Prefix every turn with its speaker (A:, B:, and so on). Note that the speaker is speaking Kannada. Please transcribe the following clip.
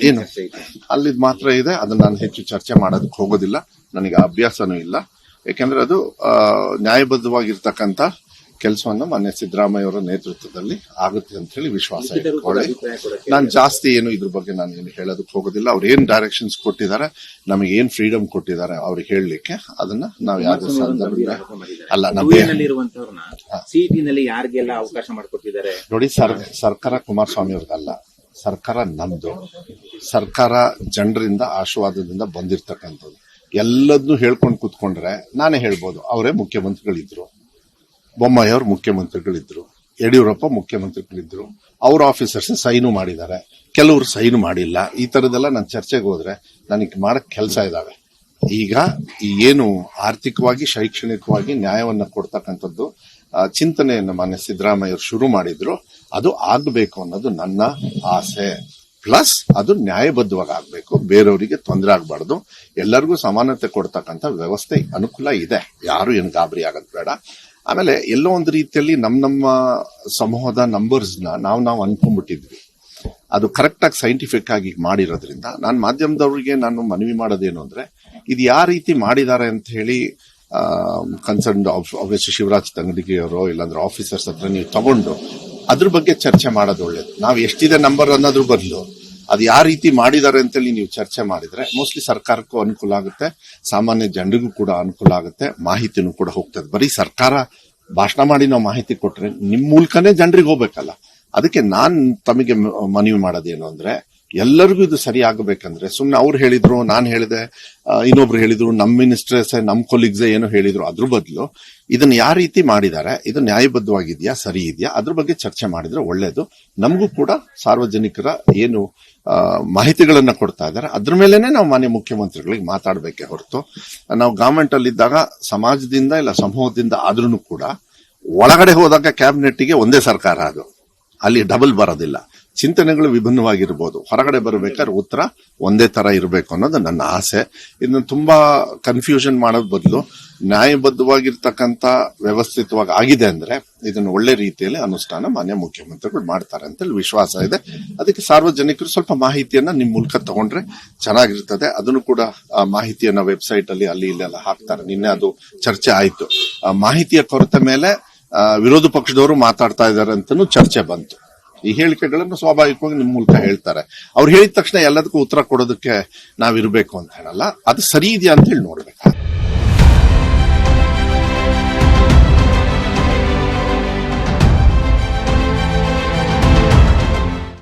A: ಏನು? ಅಲ್ಲಿದ್ ಮಾತ್ರ ಇದೆ. ಅದನ್ನ ನಾನು ಹೆಚ್ಚು ಚರ್ಚೆ ಮಾಡೋದಕ್ಕೆ ಹೋಗೋದಿಲ್ಲ. ನನಗೆ ಅಭ್ಯಾಸನೂ ಇಲ್ಲ. ಯಾಕೆಂದ್ರೆ ಅದು ನ್ಯಾಯಬದ್ಧವಾಗಿರ್ತಕ್ಕಂಥ ಕೆಲಸವನ್ನು ಮಾನ್ಯ ಸಿದ್ದರಾಮಯ್ಯ ಅವರ ನೇತೃತ್ವದಲ್ಲಿ ಆಗುತ್ತೆ ಅಂತ ಹೇಳಿ ವಿಶ್ವಾಸ ಇಟ್ಕೊಳ್ಳಿ. ನಾನು ಜಾಸ್ತಿ ಏನು ಇದ್ರ ಬಗ್ಗೆ ನಾನು ಏನು ಹೇಳೋದಕ್ಕೆ ಹೋಗೋದಿಲ್ಲ. ಅವ್ರು ಏನ್ ಡೈರೆಕ್ಷನ್ಸ್ ಕೊಟ್ಟಿದ್ದಾರೆ ನಮಗೆ ಏನ್ ಫ್ರೀಡಮ್ ಕೊಟ್ಟಿದ್ದಾರೆ ಅವ್ರಿಗೆ ಹೇಳಲಿಕ್ಕೆ ಅದನ್ನ ನಾವು ಯಾವುದೇ ಸಂದರ್ಭದಲ್ಲಿ ಅಲ್ಲ ನಮ್ಗೆ
B: ಇರುವಂತವ್ರನ್ನ ಸಿಇಟಿ ನಲ್ಲಿ ಯಾರಿಗೆಲ್ಲ ಅವಕಾಶ ಮಾಡಿಕೊಟ್ಟಿದ್ದಾರೆ?
A: ನೋಡಿ ಸರ್ ಸರ್ಕಾರ ಕುಮಾರಸ್ವಾಮಿ ಅವ್ರದ್ದಲ್ಲ ಸರ್ಕಾರ ನಮ್ದು. ಸರ್ಕಾರ ಜನರಿಂದ ಆಶೀರ್ವಾದದಿಂದ ಬಂದಿರ್ತಕ್ಕಂಥದ್ದು. ಎಲ್ಲದನ್ನೂ ಹೇಳ್ಕೊಂಡು ಕೂತ್ಕೊಂಡ್ರೆ ನಾನೇ ಹೇಳ್ಬೋದು, ಅವರೇ ಮುಖ್ಯಮಂತ್ರಿಗಳಿದ್ರು. ಬೊಮ್ಮಾಯಿ ಅವರು ಮುಖ್ಯಮಂತ್ರಿಗಳಿದ್ರು. ಯಡಿಯೂರಪ್ಪ ಮುಖ್ಯಮಂತ್ರಿಗಳಿದ್ರು. ಅವ್ರ ಆಫೀಸರ್ಸ್ ಸೈನು ಮಾಡಿದ್ದಾರೆ. ಕೆಲವರು ಸೈನು ಮಾಡಿಲ್ಲ. ಈ ಥರದ್ದೆಲ್ಲ ನಾನು ಚರ್ಚೆಗೆ ಹೋದ್ರೆ ನನಗೆ ಮಾಡೋಕ್ಕೆ ಕೆಲಸ ಇದ್ದಾವೆ ಈಗ ಏನು ಆರ್ಥಿಕವಾಗಿ, ಶೈಕ್ಷಣಿಕವಾಗಿ ನ್ಯಾಯವನ್ನು ಕೊಡ್ತಕ್ಕಂಥದ್ದು ಚಿಂತನೆಯನ್ನು ಮಾನ್ಯ ಸಿದ್ದರಾಮಯ್ಯ ಅವರು ಶುರು ಮಾಡಿದ್ರು, ಅದು ಆಗಬೇಕು ಅನ್ನೋದು ನನ್ನ ಆಸೆ. ಪ್ಲಸ್ ಅದು ನ್ಯಾಯಬದ್ಧವಾಗಿ ಆಗಬೇಕು ಬೇರೆಯವರಿಗೆ ತೊಂದರೆ ಆಗಬಾರ್ದು, ಎಲ್ಲರಿಗೂ ಸಮಾನತೆ ಕೊಡ್ತಕ್ಕಂಥ ವ್ಯವಸ್ಥೆ ಅನುಕೂಲ ಇದೆ. ಯಾರು ಏನು ಗಾಬರಿ ಆಗೋದು ಬೇಡ. ಆಮೇಲೆ ಎಲ್ಲೋ ಒಂದು ರೀತಿಯಲ್ಲಿ ನಮ್ಮ ನಮ್ಮ ಸಮೂಹದ ನಂಬರ್ಸ್ನ ನಾವು ನಾವು ಅನ್ಕೊಂಡ್ಬಿಟ್ಟಿದ್ವಿ. ಅದು ಕರೆಕ್ಟಾಗಿ ಸೈಂಟಿಫಿಕ್ ಆಗಿ ಮಾಡಿರೋದ್ರಿಂದ ನಾನು ಮಾಧ್ಯಮದವರಿಗೆ ನಾನು ಮನವಿ ಮಾಡೋದೇನು ಅಂದರೆ, ಇದು ಯಾವ ರೀತಿ ಮಾಡಿದ್ದಾರೆ ಅಂತ ಹೇಳಿ ಕನ್ಸರ್ನ್ ಆಬ್ವಿಯಸ್ ಶಿವರಾಜ್ ತಂಗಡಿಗೆ ಅವರು ಇಲ್ಲಾಂದ್ರೆ ಆಫೀಸರ್ಸ್ ಹತ್ರ ನೀವು ತಗೊಂಡು ಅದ್ರ ಬಗ್ಗೆ ಚರ್ಚೆ ಮಾಡೋದು ಒಳ್ಳೇದು. ನಾವು ಎಷ್ಟಿದೆ ನಂಬರ್ ಅನ್ನೋದ್ರ ಬದಲು ಅದು ಯಾವ ರೀತಿ ಮಾಡಿದ್ದಾರೆ ಅಂತೇಳಿ ನೀವು ಚರ್ಚೆ ಮಾಡಿದ್ರೆ ಮೋಸ್ಟ್ಲಿ ಸರ್ಕಾರಕ್ಕೂ ಅನುಕೂಲ ಆಗುತ್ತೆ, ಸಾಮಾನ್ಯ ಜನರಿಗೂ ಕೂಡ ಅನುಕೂಲ ಆಗುತ್ತೆ, ಮಾಹಿತಿನೂ ಕೂಡ ಹೋಗ್ತದೆ. ಬರೀ ಸರ್ಕಾರ ಭಾಷಣ ಮಾಡಿ ನಾವು ಮಾಹಿತಿ ಕೊಟ್ರೆ ನಿಮ್ಮ ಮೂಲಕನೇ ಜನರಿಗೆ ಹೋಗ್ಬೇಕಲ್ಲ. ಅದಕ್ಕೆ ನಾನು ತಮಗೆ ಮನವಿ ಮಾಡೋದೇನು ಅಂದ್ರೆ ಎಲ್ಲರಿಗೂ ಇದು ಸರಿ ಆಗಬೇಕಂದ್ರೆ, ಸುಮ್ನೆ ಅವ್ರು ಹೇಳಿದ್ರು, ನಾನು ಹೇಳಿದೆ ಇನ್ನೊಬ್ರು ಹೇಳಿದ್ರು ನಮ್ಮ ಮಿನಿಸ್ಟರ್ಸ್ ನಮ್ಮ ಕೊಲೀಗ್ಸ್ ಏನೋ ಹೇಳಿದ್ರು, ಅದ್ರ ಬದಲು ಇದನ್ನ ಯಾವ ರೀತಿ ಮಾಡಿದ್ದಾರೆ ಇದು ನ್ಯಾಯಬದ್ಧವಾಗಿದೆಯಾ, ಸರಿ ಇದೆಯಾ, ಅದ್ರ ಬಗ್ಗೆ ಚರ್ಚೆ ಮಾಡಿದ್ರೆ ಒಳ್ಳೇದು. ನಮಗೂ ಕೂಡ ಸಾರ್ವಜನಿಕರ ಏನು ಮಾಹಿತಿಗಳನ್ನು ಮಾಹಿತಿಗಳನ್ನ ಕೊಡ್ತಾ ಇದ್ದಾರೆ. ಅದ್ರ ಮೇಲೆನೆ ನಾವು ಮಾನ್ಯ ಮುಖ್ಯಮಂತ್ರಿಗಳಿಗೆ ಮಾತಾಡಬೇಕೆ ಹೊರತು, ನಾವು ಗವರ್ಮೆಂಟ್ ಅಲ್ಲಿ ಇದ್ದಾಗ ಸಮಾಜದಿಂದ ಇಲ್ಲ ಸಮೂಹದಿಂದ ಆದ್ರೂ ಕೂಡ ಒಳಗಡೆ ಹೋದಾಗ ಕ್ಯಾಬಿನೆಟ್ಗೆ ಒಂದೇ ಸರ್ಕಾರ ಅದು. ಅಲ್ಲಿ ಡಬಲ್ ಬರೋದಿಲ್ಲ. ಚಿಂತನೆಗಳು ವಿಭಿನ್ನವಾಗಿರ್ಬೋದು. ಹೊರಗಡೆ ಬರಬೇಕಾದ್ರೆ ಉತ್ತರ ಒಂದೇ ತರ ಇರಬೇಕು ಅನ್ನೋದು ನನ್ನ ಆಸೆ. ಇದನ್ನ ತುಂಬಾ ಕನ್ಫ್ಯೂಷನ್ ಮಾಡೋದ್ ಬದಲು ನ್ಯಾಯಬದ್ಧವಾಗಿರ್ತಕ್ಕಂಥ ವ್ಯವಸ್ಥಿತವಾಗಿ ಆಗಿದೆ ಅಂದ್ರೆ ಇದನ್ನು ಒಳ್ಳೆ ರೀತಿಯಲ್ಲಿ ಅನುಷ್ಠಾನ ಮಾನ್ಯ ಮುಖ್ಯಮಂತ್ರಿಗಳು ಮಾಡ್ತಾರೆ ಅಂತೇಳಿ ವಿಶ್ವಾಸ ಇದೆ. ಅದಕ್ಕೆ ಸಾರ್ವಜನಿಕರು ಸ್ವಲ್ಪ ಮಾಹಿತಿಯನ್ನ ನಿಮ್ ಮೂಲಕ ತಗೊಂಡ್ರೆ ಚೆನ್ನಾಗಿರ್ತದೆ. ಅದನ್ನು ಕೂಡ ಮಾಹಿತಿಯನ್ನ ವೆಬ್ಸೈಟ್ ಅಲ್ಲಿ ಅಲ್ಲಿ ಇಲ್ಲೆಲ್ಲ ಹಾಕ್ತಾರೆ. ನಿನ್ನೆ ಅದು ಚರ್ಚೆ ಆಯ್ತು. ಮಾಹಿತಿಯ ಕೊರತೆ ಮೇಲೆ ವಿರೋಧ ಪಕ್ಷದವರು ಮಾತಾಡ್ತಾ ಇದ್ದಾರೆ ಅಂತಾನು ಚರ್ಚೆ ಬಂತು. ಈ ಹೇಳಿಕೆಗಳನ್ನು ಸ್ವಾಭಾವಿಕವಾಗಿ ನಿಮ್ಮ ಮೂಲಕ ಹೇಳ್ತಾರೆ. ಅವ್ರು ಹೇಳಿದ ತಕ್ಷಣ ಎಲ್ಲದಕ್ಕೂ ಉತ್ತರ ಕೊಡೋದಕ್ಕೆ ನಾವಿರಬೇಕು ಅಂತ ಹೇಳಲ್ಲ. ಅದು ಸರಿ ಇದೆಯಾ ಅಂತ ಹೇಳಿ ನೋಡ್ಬೇಕು